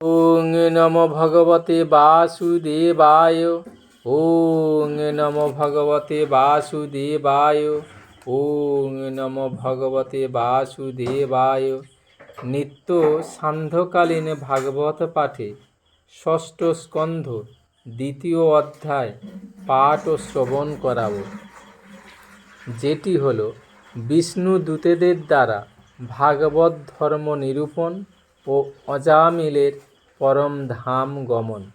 ওং নম ভগবতে বাসুদেবায়। ওং নম ভগবতে বাসুদেবায়। ওং নম ভগবতে বাসুদেবায়। নিত্য সান্ধ্যকালীন ভাগবত পাঠে ষষ্ঠ স্কন্ধ, দ্বিতীয় অধ্যায়, পাঠ ও শ্রবণ করাবো। যেটি হল বিষ্ণু দূতেদের দ্বারা ভাগবত ধর্ম নিরূপণ ও অজামিলের পরম ধাম গমন।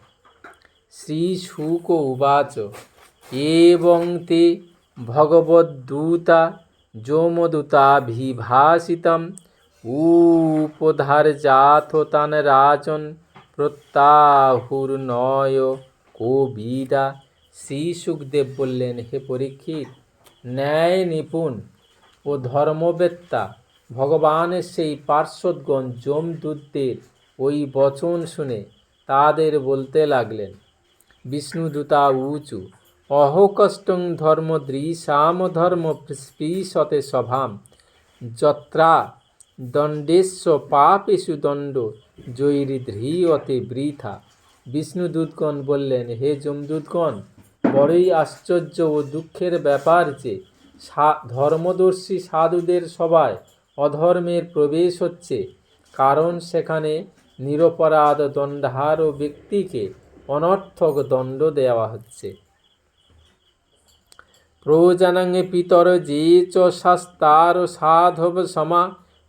শ্রী শুক উবাচ। এবং তে ভগবদ্দূতা যমদূতাভিভাষিতম উপধার্যাথতান রাজন প্রত্যাহুর্নয় কোবিদা। শ্রী সুখদেব বললেন, হে পরীক্ষিত, ন্যায় নিপুণ ও ধর্মবেত্তা ভগবানের সেই পার্শ্বদগণ যমদূতদের ওই বচন শুনে তাদের বলতে লাগলেন, বিষ্ণু বিষ্ণুদূতা উচু, অহকষ্টং ধর্ম দৃশাম ধর্ম স্পৃশতে সভাম। যত্রা দণ্ডেশ্ব পাপেষু দণ্ড জৈরিধ্রিয়তে বৃথা। বিষ্ণুদূতগণ বললেন, হে যমদূতগণ, বড়ই আশ্চর্য ও দুঃখের ব্যাপার যে ধর্মদর্শী সাধুদের সবাই অধর্মের প্রবেশ হচ্ছে। কারণ সেখানে নিরপরাধ দণ্ডহার ব্যক্তিকে অনর্থক দণ্ড দেওয়া হচ্ছে। প্রজানং পিতর যে চ শাস্তার সাধব সমা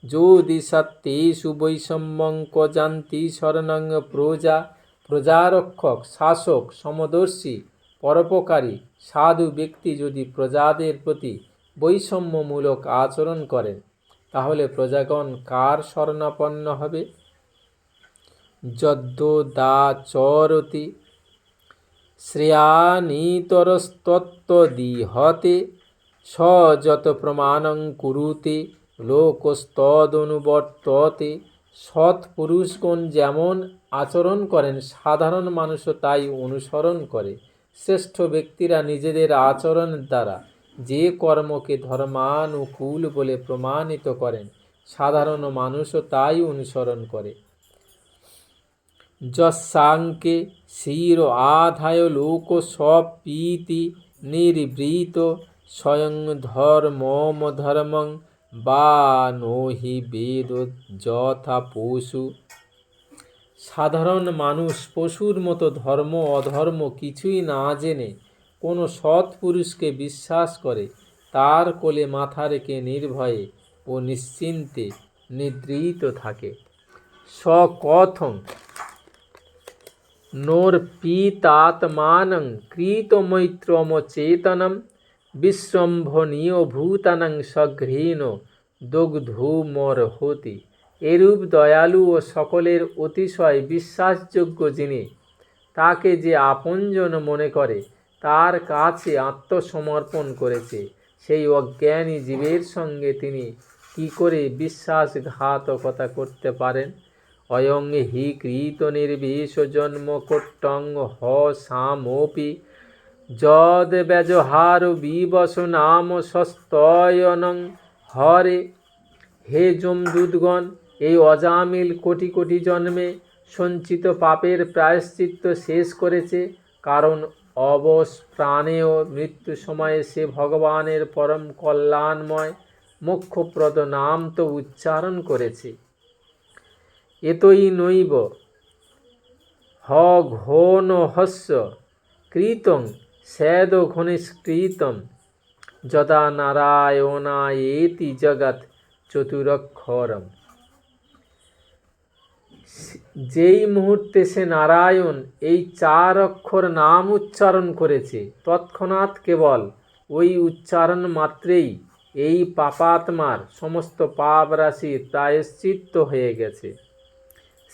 যদি সত্যেষু বৈষম্যং ক জান্তি শরণং প্রজা প্রজারক্ষক শাসক সমদর্শী পরোপকারী সাধু ব্যক্তি যদি প্রজাদের প্রতি বৈষম্যমূলক আচরণ করেন, তাহলে প্রজাগণ কার শরণাপন্ন হবে? যদ্যোদাচরতি শ্রেয়ানিতরস্তত্ত্বদিহতে স যত প্রমাণং কুরুতে, লোকস্তদনুবর্ততে সৎ পুরুষগণ যেমন আচরণ করেন, সাধারণ মানুষও তাই অনুসরণ করে। শ্রেষ্ঠ ব্যক্তিরা নিজেদের আচরণের দ্বারা যে কর্মকে ধর্মানুকূল বলে প্রমাণিত করেন, সাধারণ মানুষও তাই অনুসরণ করে। যস্যাঙ্কে শির আধায় লোক স্বপীতি নির্বৃত স্বয়ং ধর্মম ধর্মং বা নহি বেদ যথা পশু। সাধারণ মানুষ পশুর মতো ধর্ম অধর্ম কিছুই না জেনে কোনো সৎ পুরুষকে বিশ্বাস করে, তার কোলে মাথা রেখে নির্ভয়ে ও নিশ্চিন্তে নিদ্রিত থাকে। সকথং নোর্পিতাত্মানং কৃতমৈত্রমচেতনম বিশ্বম্ভনীয় ভূতানং সঘ্রীণ দগ্ধূমর্হতি এরূপ দয়ালু ও সকলের অতিশয় বিশ্বাসযোগ্য যিনি তাকে যে আপনজন মনে করে তার কাছে আত্মসমর্পণ করেছে সেই অজ্ঞানী জীবের সঙ্গে তিনি কি করে বিশ্বাসঘাতকতা করতে পারেন অয়ং হি কৃত নির্বিষ জন্ম কোট্টং হ সামপি। যদ ব্যজহার বিবশ নাম সস্তয়নং। হরে, হে যমদূতগণ, এই অজামিল কোটি কোটি জন্মে সঞ্চিত পাপের প্রায়শ্চিত্ত শেষ করেছে। কারণ অবস প্রাণেও মৃত্যু সময়ে সে ভগবানের পরম কল্যাণময়, মোক্ষপ্রদ নাম তো উচ্চারণ করেছে। এতই নৈব। হ ঘন হস্য কৃতং স্যাদ ঘনিষ্কৃতম যদা নারায়ণায়েতি জগৎ চতুরক্ষরম। যেই মুহূর্তে সে নারায়ণ এই চার অক্ষর নাম উচ্চারণ করেছে, তৎক্ষণাৎ কেবল ওই উচ্চারণ মাত্রেই এই পাপাত্মার সমস্ত পাপ রাশি প্রায়শ্চিত্ত হয়ে গেছে।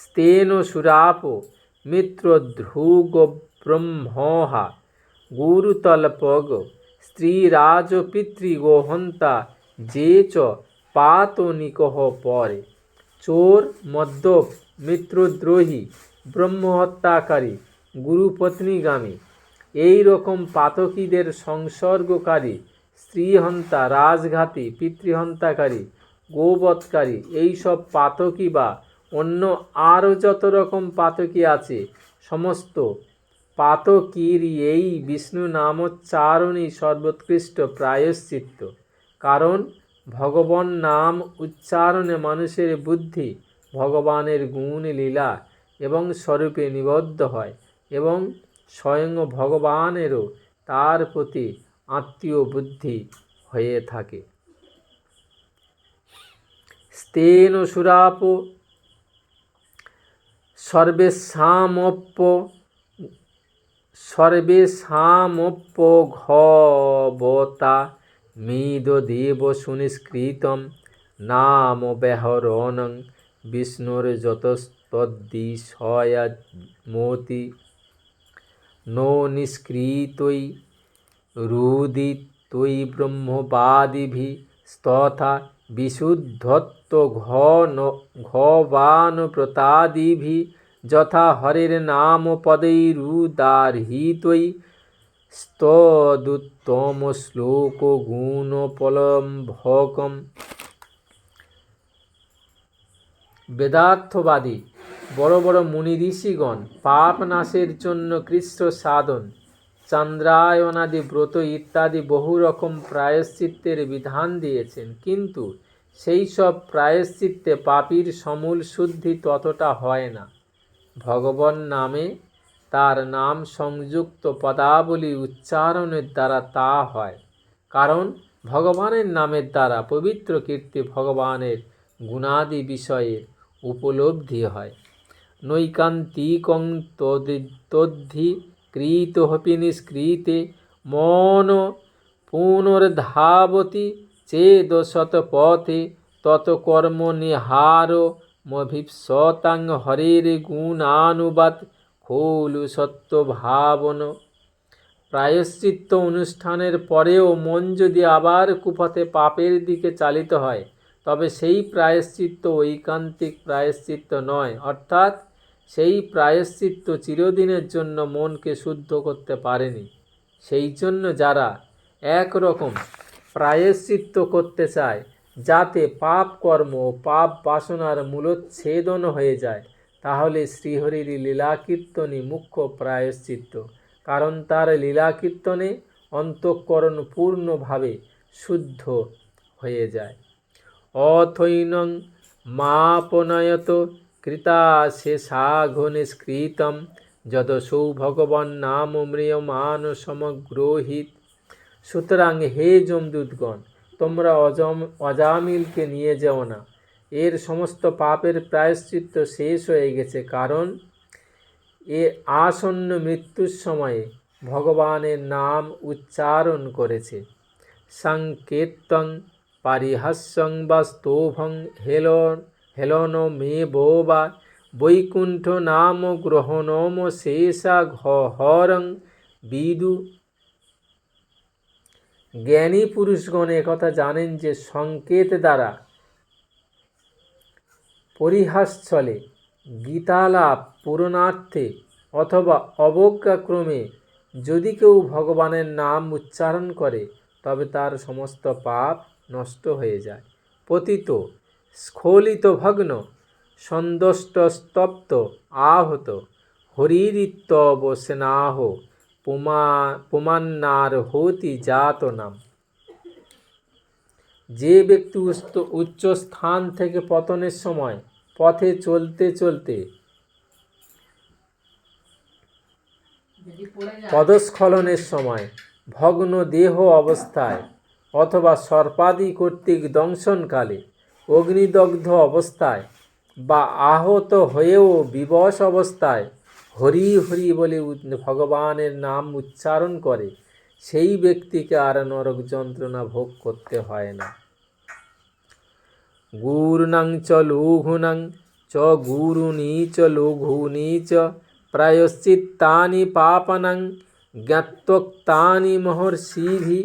স্তেন সুরাপ মিত্র ধ্রুগ ব্রহ্মহা গুরুতলপগ স্ত্রীরাজ পিতৃগোহন্তা যে চ পাত পাতনিকহ পরে। চোর মদ্যপ মিত্রদ্রোহী ব্রহ্মহত্যাকারী গুরুপত্নীগামী এই রকম পাতকীদের সংসর্গকারী স্ত্রীহন্তা, রাজঘাতী পিতৃহন্তাকারী গোবৎকারী এইসব পাতকী বা অন্য আরও যত রকম পাতকি আছে, সমস্ত পাতকীর এই বিষ্ণু নামোচ্চারণই সর্বোৎকৃষ্ট প্রায়শ্চিত্ত কারণ ভগবান নাম উচ্চারণে মানুষের বুদ্ধি ভগবানের গুণ লীলা এবং স্বরূপে নিবদ্ধ হয় এবং স্বয়ং ভগবানেরও তার প্রতি আত্মীয় বুদ্ধি হয়ে থাকে স্তেন সুরাপ সর্বেশামপ্য সর্বেশামপ্য ঘবতা মিদ দেব সুনিষ্কৃতম নাম ব্যাহরণং বিষ্ণুর যতস্তদ্দিশয়ামতি নো নিষ্কৃতই রুদিতই ব্রহ্মবাদিভি স্তথা বিশুদ্ধত্ব ঘন ঘবানপ্রতাদিভি যথা হরের নাম পদৈরুদারহিতৈ স্তদুত্তম শ্লোক গুণপলম্ভকম বেদার্থবাদী, বড় বড় মুনি ঋষিগণ পাপ নাশের জন্য কৃষ্ণ সাধন চন্দ্রায়নাদি ব্রত ইত্যাদি বহু রকম প্রায়শ্চিত্তের বিধান দিয়েছেন। কিন্তু সেই সব প্রায়শ্চিত্তে পাপীর সমূল শুদ্ধি ততটা হয় না। ভগবান নামে তার নাম সংযুক্ত পদাবলী উচ্চারণের দ্বারা তা হয়। কারণ ভগবানের নামের দ্বারা পবিত্র কীর্তি ভগবানের গুণাদি বিষয়ের উপলব্ধি হয়। নৈকান্তিকং তদ্ধি কৃতহপি নিষ্কৃতে মন পুনর্ধাবতি চেদ শতপথে তৎকর্ম নিহার মভিপসতাং হরের গুণানুবাদ খোলু সত্য ভাবন প্রায়শ্চিত্ত অনুষ্ঠানের পরেও মন যদি আবার কুপথে পাপের দিকে চালিত হয়, তবে সেই প্রায়শ্চিত্ত ঐকান্তিক প্রায়শ্চিত্ত নয়, অর্থাৎ সেই প্রায়শ্চিত্ত চিরদিনের জন্য মনকে শুদ্ধ করতে পারেনি। সেই জন্য যারা একরকম প্রায়শ্চিত্ত করতে চায়, যাতে পাপ কর্ম ও পাপ বাসনার মূলোচ্ছেদন হয়ে যায়, তাহলে শ্রীহরির লীলা কীর্তনই মুখ্য প্রায়শ্চিত্ত। কারণ তার লীলা কীর্তনে অন্তঃকরণ পূর্ণভাবে শুদ্ধ হয়ে যায়। অথৈনং মাপনয়ত কৃতা সে শেষাঘো নিষ্কৃতম যদসৌ ভগবান নাম ম্রিয়মান সমগ্রহিত। সুতরাং হে যমদূতগণ, তোমরা অজম অজামিলকে নিয়ে যেও না। এর সমস্ত পাপের প্রায়শ্চিত্ত শেষ হয়ে গেছে, কারণ এ আসন্ন মৃত্যুর সময়ে ভগবানের নাম উচ্চারণ করেছে। সংকেতং পারিহাস্যং বা স্তোভং হেলন। হেলন মে বা বৈকুণ্ঠ নাম গ্রহণম শেষা ঘরং বিদু। জ্ঞানী পুরুষগণ একথা জানেন যে সংকেত দ্বারা পরিহাস চলে গীতালাপ, পূরণার্থে অথবা অবজ্ঞাক্রমে যদি কেউ ভগবানের নাম উচ্চারণ করে, তবে তার সমস্ত পাপ নষ্ট হয়ে যায়। পতিত স্খলিত ভগ্ন সন্দষ্ট স্তপ্ত আহত হরিরিত্তব সেনাহ পুমা, পুমান্নার হতি জাত নাম। যে ব্যক্তি উচ্চ স্থান থেকে পতনের সময় পথে চলতে চলতে পদস্খলনের সময় ভগ্ন দেহ অবস্থায় অথবা সর্পাদি কর্তৃক দংশনকালে অগ্নিদগ্ধ অবস্থায় বা আহত হয়েও বিবশ অবস্থায় হরি হরি বলে ভগবানের নাম উচ্চারণ করে, সেই ব্যক্তিকে আর নরক যন্ত্রণা ভোগ করতে হয় না। গুরুনাং চ লঘুনাং চ গুরুনি চ লঘুনি চ প্রায়শ্চিত্তানি পাপানাং জ্ঞাতোক্তানি মহর্ষিভি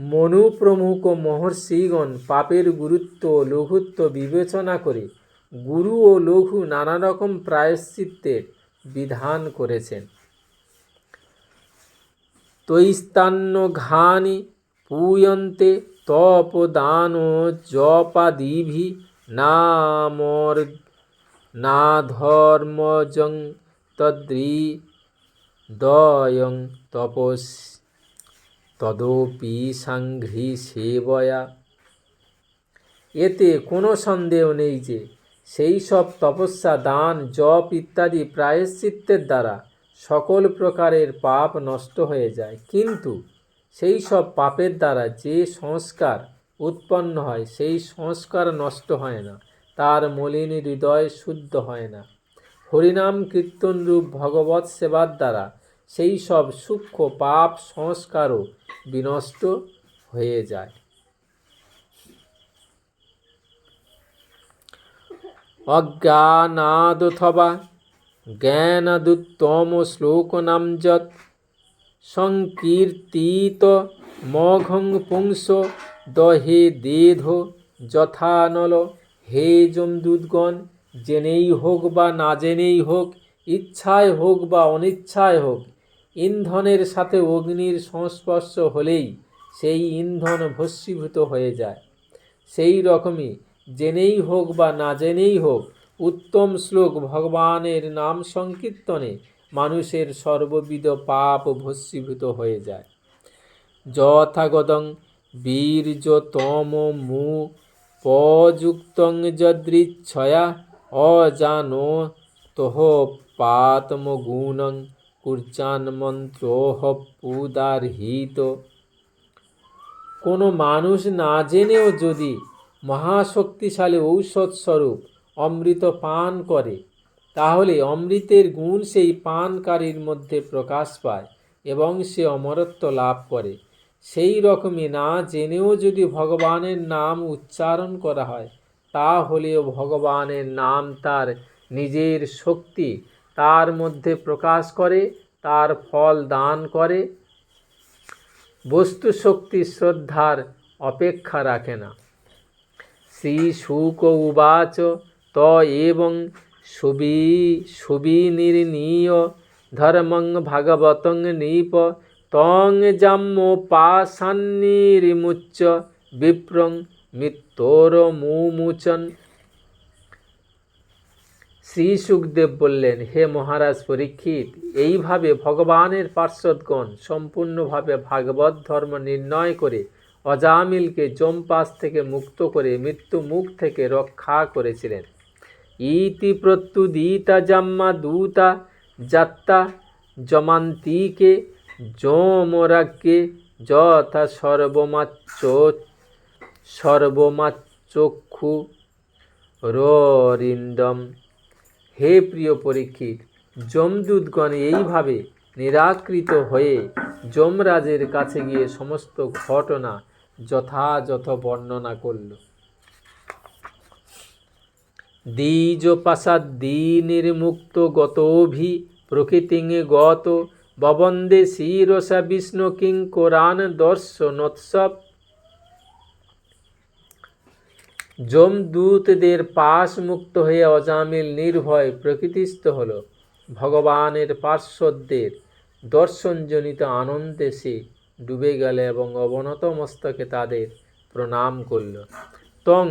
মনু প্রমুখ মহর্ষিগণ পাপের গুরুত্ব ও লঘুত্ব বিবেচনা করে গুরু ও লঘু নানা রকম প্রায়শ্চিত্তের বিধান করেছেন। তৈস্তান্ন ঘানি পূয়ন্তে তপদান জপাদিভি নামর না ধর্মজং তদ্রি দয়ং তপস তদপি সাংঘ্রি সেবয়া। এতে কোনো সন্দেহ নেই যে সেই সব তপস্যা, দান, জপ ইত্যাদি প্রায়শ্চিত্তের দ্বারা সকল প্রকারের পাপ নষ্ট হয়ে যায়। কিন্তু সেই সব পাপের দ্বারা যে সংস্কার উৎপন্ন হয়, সেই সংস্কার নষ্ট হয় না। তার মলিন হৃদয় শুদ্ধ হয় না। হরিনাম কীর্তন রূপ ভগবৎ সেবার দ্বারা সেই সব সূক্ষ্ম পাপ সংস্কারও বিনষ্ট হয়ে যায়। অজ্ঞানাদথবা জ্ঞানাদুত্তম শ্লোকনামযৎ সংকীর্তিত মঘং পুংস দহে দেধ যথানল হে যমদূতগণ জেনেই হোক বা না জেনেই হোক, ইচ্ছায় হোক বা অনিচ্ছায় হোক ইন্ধনের সাথে অগ্নির সংস্পর্শ হলেই সেই ইন্ধন ভস্মীভূত হয়ে যায়। সেই রকমই জেনেই হোক বা না জেনেই হোক, উত্তম শ্লোক ভগবানের নাম সংকীর্তনে মানুষের সর্ববিধ পাপ ভস্মীভূত হয়ে যায়। যথাগতং বীর্যতম মু পযুক্তং যদৃচ্ছয়া অজানো তোহ পাতমগুণং কুর্চান মন্ত্রোহ পুদারহিত। কোনো মানুষ না জেনেও যদি মহাশক্তিশালী ঔষধ স্বরূপ অমৃত পান করে, তাহলে অমৃতের গুণ সেই পানকারীর মধ্যে প্রকাশ পায় এবং সে অমরত্ব লাভ করে। সেই রকমই না জেনেও যদি ভগবানের নাম উচ্চারণ করা হয়, তাহলেও ভগবানের নাম তার নিজের শক্তি তার মধ্যে প্রকাশ করে, তার ফল দান করে। বস্তু শক্তি শ্রদ্ধার অপেক্ষা রাখে না। শ্রী শুক উবাচ ত এবং সুবি সুবিনির্ণীয় ধর্মং ভাগবতং নৃপ তং জাম্য পাশান্নিরিমুচ্চ বিপ্রং মৃত্যুর মুমুচন। শ্রী সুখদেব বললেন, হে মহারাজ পরীক্ষিত, এইভাবে ভগবানের পার্শ্বদগণ সম্পূর্ণভাবে ভাগবত ধর্ম নির্ণয় করে অজামিলকে যমপাস থেকে মুক্ত করে মৃত্যু মুখ থেকে রক্ষা করেছিলেন। ইতি প্রত্যুদিতা জাম্মা দূতা যাত্তা জমান্তিকে যমরাজ্ঞে যথা সর্বমাচ্চ সর্বমাচক্ষু ররিন্দম হে প্রিয় পরীক্ষিত যমদূতগণ এইভাবে নিরাকৃত হয়ে যমরাজের কাছে গিয়ে সমস্ত ঘটনা যথাযথ বর্ণনা করল। দ্বিজ পাশাদ নির্মুক্ত গতভি প্রকৃতিং গত, ববন্দে শিরসা বিষ্ণু কিং কোরআন দর্শনোৎসব যমদূতদের পাশ মুক্ত হয়ে অজামিল নির্ভয় প্রকৃতিস্থ হল। ভগবানের পার্শ্বদের দর্শনজনিত আনন্দে সে ডুবে গেল এবং অবনত মস্তকে তাদের প্রণাম করল। তং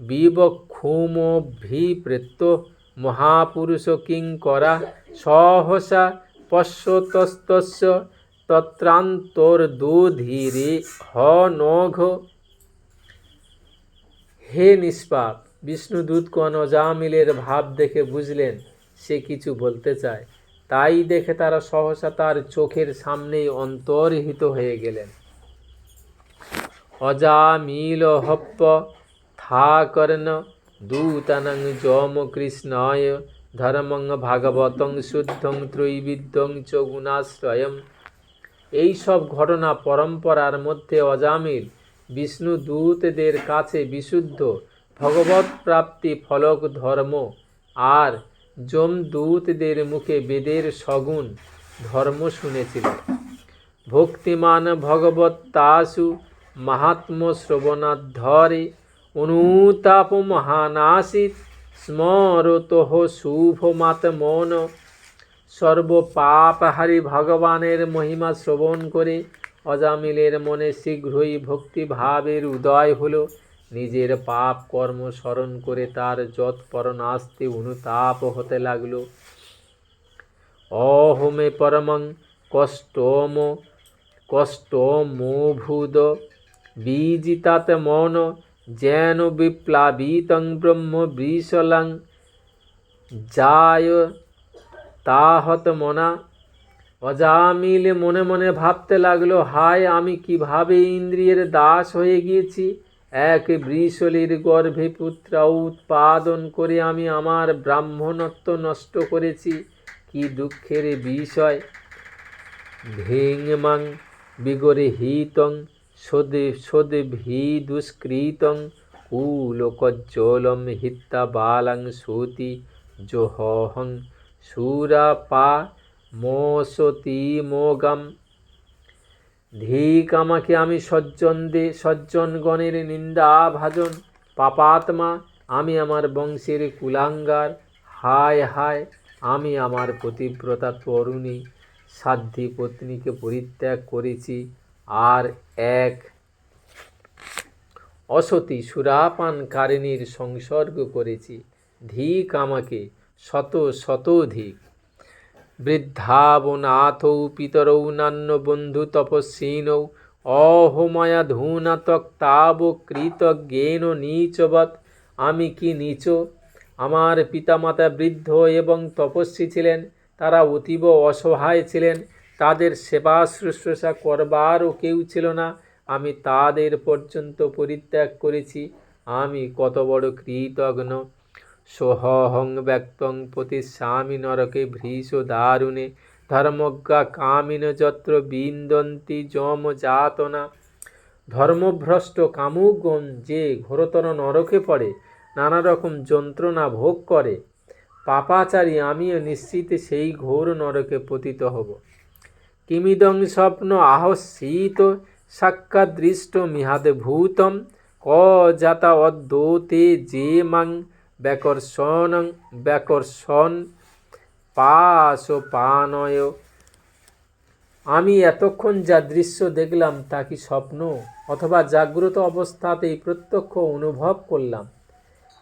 বিবক্ষুমভিপ্রেত্য মহাপুরুষ কিং করা সহসা পশ্যতস্তস্য তত্রান্তর দুধীরে হ নঘ হে নিষ্পাপ বিষ্ণুদূতগণ অজামিলের ভাব দেখে বুঝলেন, সে কিছু বলতে চায়। তাই দেখে তারা সহসা তার চোখের সামনেই অন্তর্হিত হয়ে গেলেন। অজামিল হপ্প, থা কর্ণ, দূতানং যম কৃষ্ণয়, ধর্মং ভাগবতং শুদ্ধং ত্রৈবিদ্যং চ গুণাশ্রয়ম। এইসব ঘটনা পরম্পরার মধ্যে অজামিল বিষ্ণু দূতদের কাছে বিশুদ্ধ ভগবত প্রাপ্তি ফলক ধর্ম। আর যমদূতদের মুখে বেদের সগুণ ধর্ম শুনেছিল। ভক্তিমান ভগবত্তাসু মাহাত্ম শ্রবণাধরে অনুতাপ মহানাসিত স্মরত শুভমাতমন সর্বপাপহারী ভগবানের মহিমা শ্রবণ করে অজামিলের মনে শীঘ্রই ভক্তিভাবের উদয় হলো। নিজের পাপ কর্ম স্মরণ করে তার যৎপর নাস্তে অনুতাপ হতে লাগল। অহমে পরমং কষ্টম, কষ্টমোভূদ, বীজিতাত মন, যেন বিপ্লাবিতং ব্রহ্ম বৃষলং যায় তাহত মনা। অজামিলে মনে মনে ভাবতে লাগল, হায়, আমি কীভাবে ইন্দ্রিয়ের দাস হয়ে গিয়েছি? এক বৃষলির গর্ভে পুত্র উৎপাদন করে আমি আমার ব্রাহ্মণত্ব নষ্ট করেছি। কি দুঃখের বিষয়। ভেঙমাং বিগরে হিতং, সদে সদে ভি দুষ্কৃতং। কুলোকজ্জলম হিত্তা বালাং সতি জোহং সুরাপা মোসতি মোগম। ধিক আমাকে আমি সজ্জন দে, সজ্জনগণের নিন্দা ভাজন। পাপাত্মা, আমি আমার বংশের কুলাঙ্গার। হায় হায়, আমি আমার পতিব্রতা তরুণী। সাধ্যী পত্নীকে পরিত্যাগ করেছি। আর এক অসতী সুরাপানকারিণীর সংসর্গ করেছি। ধিক আমাকে শত শতধিক বৃদ্ধাবনাথৌ পিতরৌ নান্য বন্ধু তপস্বিনৌ। অহময়া ধূনা তক্তাব কৃতজ্ঞেন নীচবৎ। আমি কি নীচ? আমার পিতামাতা বৃদ্ধ এবং তপস্বী ছিলেন, তারা অতীব অসহায় ছিলেন। তাদের সেবা শুশ্রূষা করবারও কেউ ছিল না। আমি তাদের পর্যন্ত পরিত্যাগ করেছি। আমি কত বড় কৃতজ্ঞ। সোহং ব্যক্তং প্রতিস্বামী নরকে ভৃষ দারুণে। ধর্মজ্ঞা কামিন যত্র বিন্দন্তি যম যাতনা। ধর্মভ্রষ্ট কামুকগণ যে ঘোরতর নরকে পড়ে নানা রকম যন্ত্রণা ভোগ করে। পাপাচারী আমিও নিশ্চিত সেই ঘোর নরকে পতিত হব। কিমিদং স্বপ্ন আহসিত সাক্ষাৎ দৃষ্ট মিহাদে ভূতম। ক যাতা অদ্যোতে যে মাং ব্যাকর্ষণ ব্যাকর্ষণ পাশ ও পানয়। আমি এতক্ষণ যা দৃশ্য দেখলাম তা কি স্বপ্ন? অথবা জাগ্রত অবস্থাতেই প্রত্যক্ষ অনুভব করলাম?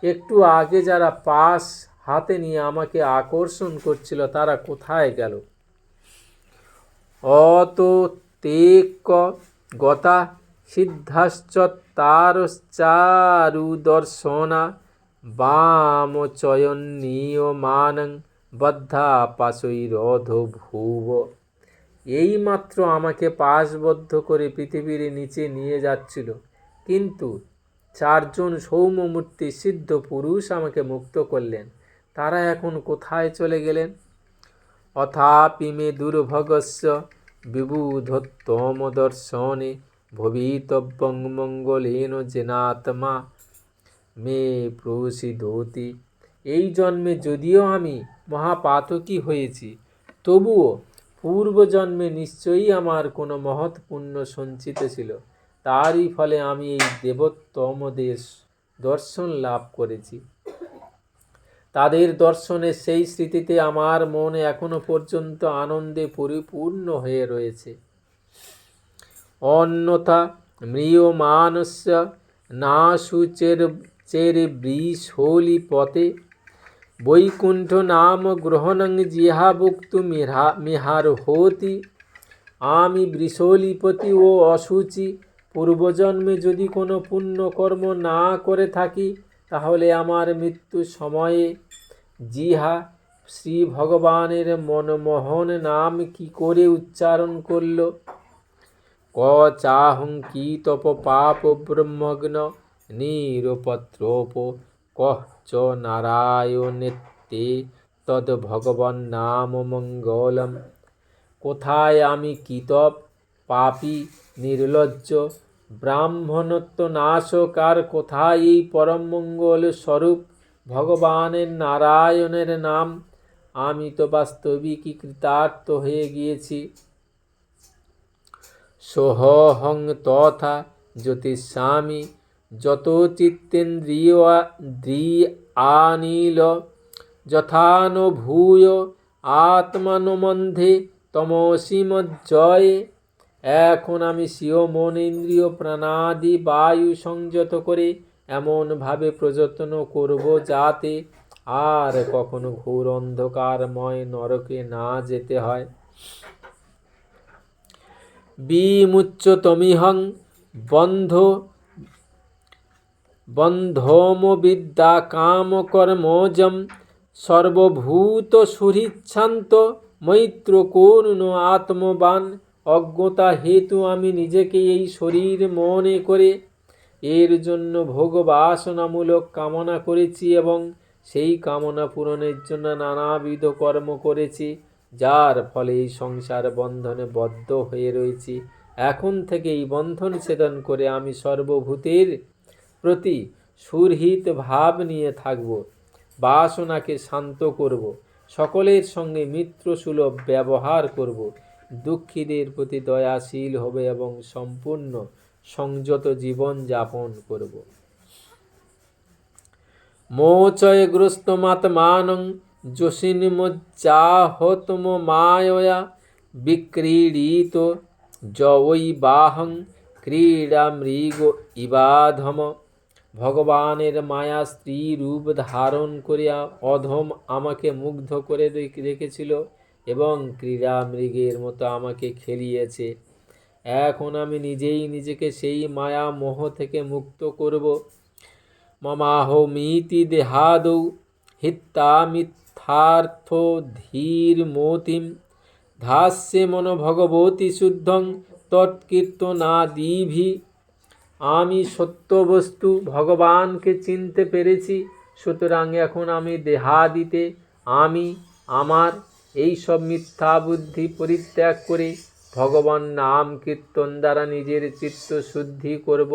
একটু আগে যারা পাস হাতে নিয়ে আমাকে আকর্ষণ করছিল, তারা কোথায় গেল? অত তেক গতা সিদ্ধাশ্চ তারশ্চারুদর্শনা বাম চয়নীয়মানং বদ্ধা পাশৈরধ ভুব এইমাত্র আমাকে পাশবদ্ধ করে পৃথিবীর নিচে নিয়ে যাচ্ছিল। কিন্তু চারজন সৌম্যমূর্তি সিদ্ধ পুরুষ আমাকে মুক্ত করলেন। তারা এখন কোথায় চলে গেলেন? অথাপি মে দুর্ভগস্য বিবুধোত্তম দর্শনে ভবিতব্যং মঙ্গলেন জেনাত্মা। মে প্রসিদতি এই জন্মে যদিও আমি মহাপাতকী হয়েছি, তবুও পূর্বজন্মে নিশ্চয়ই আমার কোনো মহৎ পুণ্য সঞ্চিত ছিল। তারই ফলে আমি এই দেবোত্তম দেশ দর্শন লাভ করেছি। তাদের দর্শনের সেই স্মৃতিতে আমার মন এখনও পর্যন্ত আনন্দে পরিপূর্ণ হয়ে রয়েছে। অন্যথা ম্রিয়মানস্য না সুচের চের বৃষোলি পথে। বৈকুণ্ঠ নাম গ্রহণং জিহা জিহাভুক্তু মিহা, মিহার হতি। আমি বৃষলিপতি ও অসুচি পূর্বজন্মে যদি কোনো পুণ্যকর্ম না করে থাকি, তাহলে আমার মৃত্যু সময়ে। জিহা শ্রী ভগবানের মনমোহন নাম কি করে উচ্চারণ করল? ক চাহং কি তপ পাপ ব্রহ্মগ্ন। নিরপত্রোপ কহ চ নারায়ণেতে তদ ভগবান নাম মঙ্গলম। কোথায় আমি কিতব পাপি, নির্লজ্জ, ব্রাহ্মণত্ব নাশক আর কোথায় এই পরম মঙ্গল স্বরূপ? ভগবানের নারায়ণের নাম। আমি তো বাস্তবিকই কৃতার্থ হয়ে গিয়েছি। সোহং তথা জ্যোতিষামি যত চিত্তেন্দ্রিয় আনিল যথানুভূয় আত্মানুমন্ধে তমসীমজ্জয়ে এখন আমি স্বীয় মন ইন্দ্রিয় প্রাণাদি বায়ু সংযত করে এমনভাবে প্রযত্ন করব যাতে আর কখনো ঘোর অন্ধকারময় নরকে না যেতে হয়। বিমুচ্চতমিহং বন্ধ বন্ধম বিদ্যা কাম কর্মজম সর্বভূত সুরিচ্ছান্ত মৈত্র করুণ আত্মবান অজ্ঞতা হেতু আমি নিজেকে এই শরীর মনে করে। এর জন্য ভোগ বাসনামূলক কামনা করেছি এবং সেই কামনা পূরণের জন্য নানাবিধ কর্ম করেছি, যার ফলে এই সংসার বন্ধনে বদ্ধ হয়ে রয়েছি। এখন থেকে এই বন্ধন ছেদন করে আমি সর্বভূতের প্রতি সুরহিত ভাব নিয়ে থাকব, বাসনাকে শান্ত করব, সকলের সঙ্গে মিত্রসুলভ ব্যবহার করব, দুঃখীদের প্রতি দয়াশীল হবে এবং সম্পূর্ণ সংযত জীবন যাপন করব। মোচয়গ্রস্তমাত্মানং যোশিনিমজ্জাহতম মায়য়া বিক্রীড়িত জবৈ বাহং ক্রীড়া মৃগ ইবাধম। ভগবানের মায়া স্ত্রী রূপ ধারণ করিয়া অধম আমাকে মুগ্ধ করে রেখেছিল এবং ক্রীড়া মৃগের মতো আমাকে খেলিয়েছে। এখন আমি নিজেই নিজেকে সেই মায়া মোহ থেকে মুক্ত করব। মমাহমিতি দেহাদৌ হিত্তা মিথ্যার্থ ধীর মতিম। ধাস্যে মন ভগবতী শুদ্ধং তৎকীর্তনাদিভি। আমি সত্য বস্তু ভগবানকে চিনতে পেরেছি, সুতরাং এখন আমি দেহাদিতে, আমি, আমার এই সব মিথ্যা বুদ্ধি পরিত্যাগ করে ভগবান নাম কীর্তন দ্বারা নিজের চিত্ত শুদ্ধি করব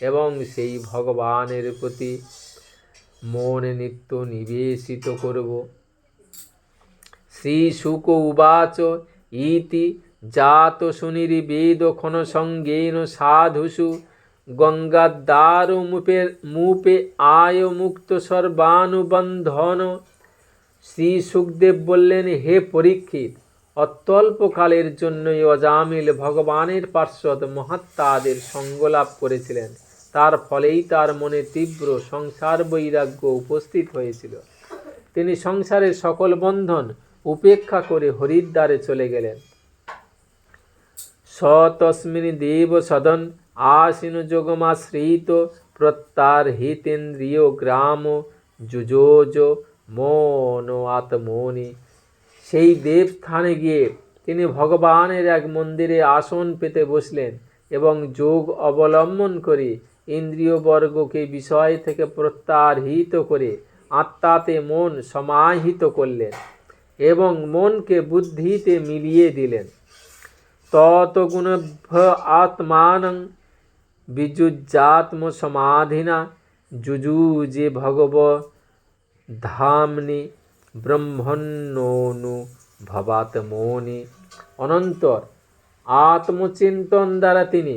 এবং সেই ভগবানের প্রতি মন নিত্য নিবেশিত করব। শ্রীশুক উবাচ ইতি জাত সুনির্বেদ ক্ষণ সঙ্গেন সাধুষু গঙ্গাদ্বার মুপে মুপে আয় মুক্ত সর্বানুবন্ধন। শ্রী সুখদেব বললেন, হে পরীক্ষিত, অত্যল্পকালের জন্যই অজামিল ভগবানের পার্শ্বদ মহাত্মাদের সঙ্গলাভ করেছিলেন। তার ফলেই তার মনে তীব্র সংসার বৈরাগ্য উপস্থিত হয়েছিল। তিনি সংসারের সকল বন্ধন উপেক্ষা করে হরিদ্বারে চলে গেলেন। স তস্মিন দেব সদন আসীন যোগমাশ্রিত প্রত্যার হিতেন্দ্রিয় গ্রাম যুজোজ মন আত্মনি সেই দেবস্থানে গিয়ে তিনি ভগবানের এক মন্দিরে আসন পেতে বসলেন এবং যোগ অবলম্বন করে ইন্দ্রিয়বর্গকে বিষয় থেকে প্রত্যাহিত করে আত্মাতে মন সমাহিত করলেন এবং মনকে বুদ্ধিতে মিলিয়ে দিলেন। ততগুণভ্য আত্মানং বিজুজাত্ম সমাধিনা যুজুজে ভগব ধামনি ব্রহ্মণ্যনু ভবাত্মনি অনন্তর আত্মচিন্তন দ্বারা তিনি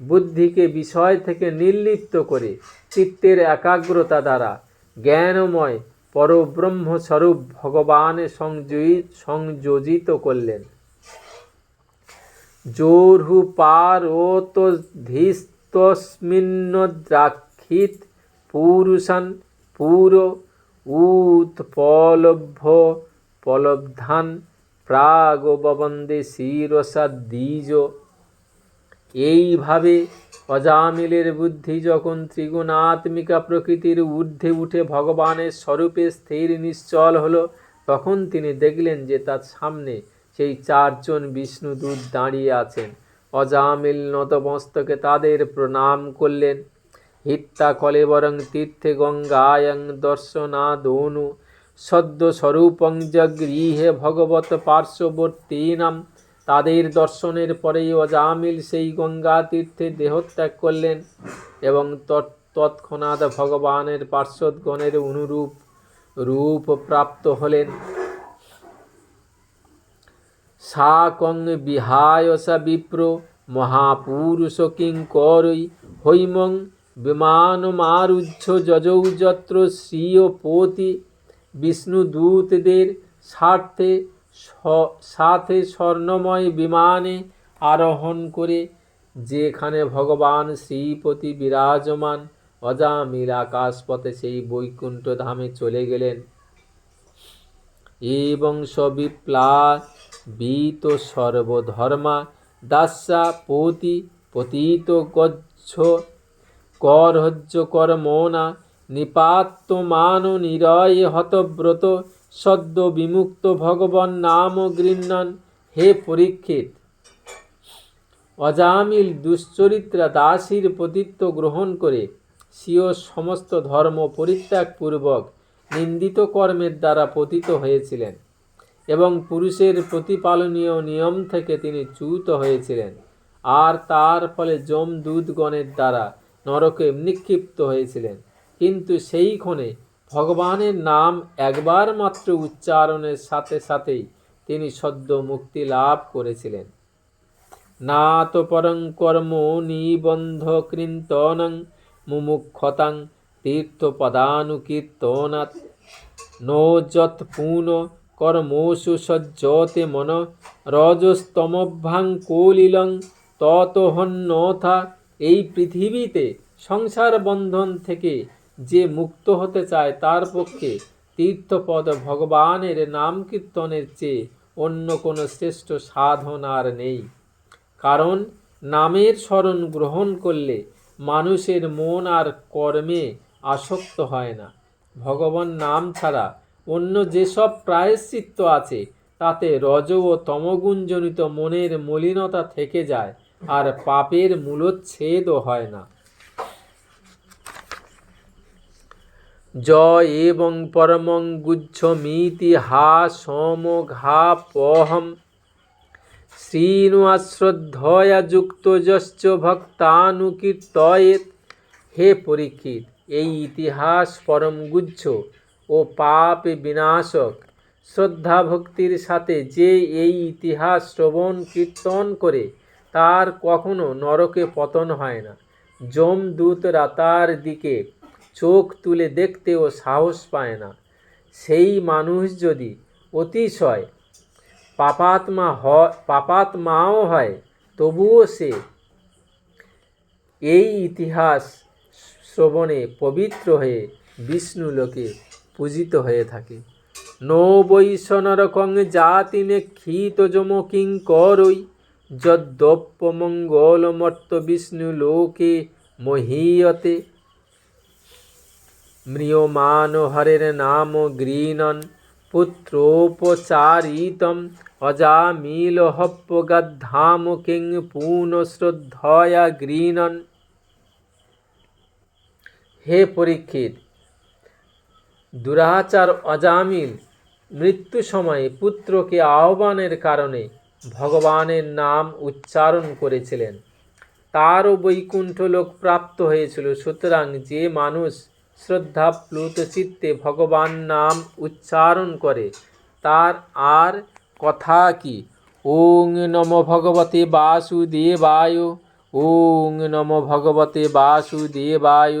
বুদ্ধিকে বিষয় থেকে নির্লিপ্ত করে চিত্তের একাগ্রতা দ্বারা জ্ঞানময় পরব্রহ্মস্বরূপ ভগবানে সংযোজিত সংযোজিত করলেন। জোর্হু পারোত ধীস্তস্মিন্নদ্রাক্ষিত পুরুষান পুর উৎপলভ্য পলব্ধান প্রাগবন্দে শিরসা দ্বিজ এইভাবে অজামিলের বুদ্ধি যখন ত্রিগুণাত্মিকা প্রকৃতির ঊর্ধ্বে উঠে ভগবানের স্বরূপে স্থির নিশ্চল হলো, তখন তিনি দেখলেন যে তার সামনে সেই চারজন বিষ্ণুদূত দাঁড়িয়ে আছেন। অজামিল নতমস্তকে তাদের প্রণাম করলেন। হিত্তা কলেবরং তীর্থে গঙ্গায়ং দর্শনাদনু। সদ্য স্বরূপং গৃহে ভগবত পার্শ্ববর্তীনাম। তাদের দর্শনের পরেই অজামিল সেই গঙ্গা তীর্থে দেহত্যাগ করলেন এবং তৎ- তৎক্ষণাৎ ভগবানের পার্শ্বদগণের অনুরূপ রূপ প্রাপ্ত হলেন। সা কং বিহায় সা বিপ্র মহাপুরুষ কিঙ্করৈ হৈমং বিমানমারুহ্য যজৌ যত্র শ্রীয় পতি বিষ্ণুদূতদের স্বার্থে সাথে স্বর্ণময় বিমানে আরোহণ করে যেখানে ভগবান শ্রীপতি বিরাজমান অজামিল আকাশপথে সেই বৈকুণ্ঠ ধামে চলে গেলেন। এবং সবিপ্লাবিত সর্বধর্মা দাস্যা পতি পতিত গচ্ছ। করহজ্য কর্মণা নিপাত্তমান নিরয় হতব্রত, সদ্য বিমুক্ত ভগবান নাম গৃহ্ণন। হে পরীক্ষিত, অজামিল দুশ্চরিত্রা দাসীর পতিত্ব গ্রহণ করে স্বীয় সমস্ত ধর্ম পরিত্যাগ পূর্বক নিন্দিত কর্মের দ্বারা পতিত হয়েছিলেন। এবং পুরুষের প্রতিপালনীয় নিয়ম থেকে তিনি চ্যুত হয়েছিলেন। আর তার ফলে যমদূতগণের দ্বারা নরকে নিক্ষিপ্ত হয়েছিলেন। কিন্তু সেই ক্ষণে ভগবানের নাম একবার মাত্র উচ্চারণের সাথে সাথেই তিনি সদ্য মুক্তি লাভ করেছিলেন। না তো পরং কর্ম নিবন্ধ কৃন্তনং মুমুক্ষতাং তীর্থপদানুকীর্তনাৎ। নো যৎ পূন কর্মসু সজ্জতে মন রজস্তমভ্যাং কোলিলং ততহন্যথা এই পৃথিবীতে সংসার বন্ধন থেকে যে মুক্ত হতে চায় তার পক্ষে তীর্থপদ ভগবানের নাম কীর্তনের চেয়ে অন্য কোনো শ্রেষ্ঠ সাধন আর নেই। কারণ নামের স্মরণ গ্রহণ করলে মানুষের মন আর কর্মে আসক্ত হয় না। ভগবান নাম ছাড়া অন্য যেসব প্রায়শ্চিত্ত আছে, তাতে রজ ও তমগুণজনিত মনের মলিনতা থেকে যায়, আর পাপের মূলচ্ছেদও হয় না। জয় এবং পরমং গুচ্ছমিতি হা সম ঘা পহম। শ্রীনুয়াশ্রদ্ধয়া যুক্ত যশ্চ ভক্তানুকীর্তয়েত হে পরীক্ষিত, এই ইতিহাস পরম গুচ্ছ ও পাপ বিনাশক। শ্রদ্ধা ভক্তির সাথে যে এই ইতিহাস শ্রবণ কীর্তন করে, তার কখনো নরকে পতন হয় না। যমদূতরা তার দিকে চোখ তুলে দেখতেও সাহস পায় না। সেই মানুষ যদি অতিশয় পাপাত্মা হ, পাপাত্মাও হয়, তবুও সে এই ইতিহাস শ্রবণে পবিত্র হয়ে বিষ্ণু লোকে পূজিত হয়ে থাকে। নো বৈষ্ণরকং জাতিনে ক্ষিত যম কিং করই যদ্যপ্যমঙ্গলমর্ত বিষ্ণু লোকে মহীয়তে। ম্রিয়মান হরের নাম গৃণন পুত্রোপচারিতম অজামিল হপ্পগাধাম কিং পূর্ণ শ্রদ্ধয়া গৃণন হে পরীক্ষিত দুরাচার অজামিল মৃত্যু সময়ে পুত্রকে আহ্বানের কারণে ভগবানের নাম উচ্চারণ করেছিলেন। তারও বৈকুণ্ঠ লোক প্রাপ্ত হয়েছিল, সুতরাং যে মানুষ শ্রদ্ধাপ্লুত চিত্তে ভগবান নাম উচ্চারণ করে, তার আর কথা কি? ওং নম ভগবতে বাসুদেবায়, ওং নম ভগবতে বাসুদেবায়।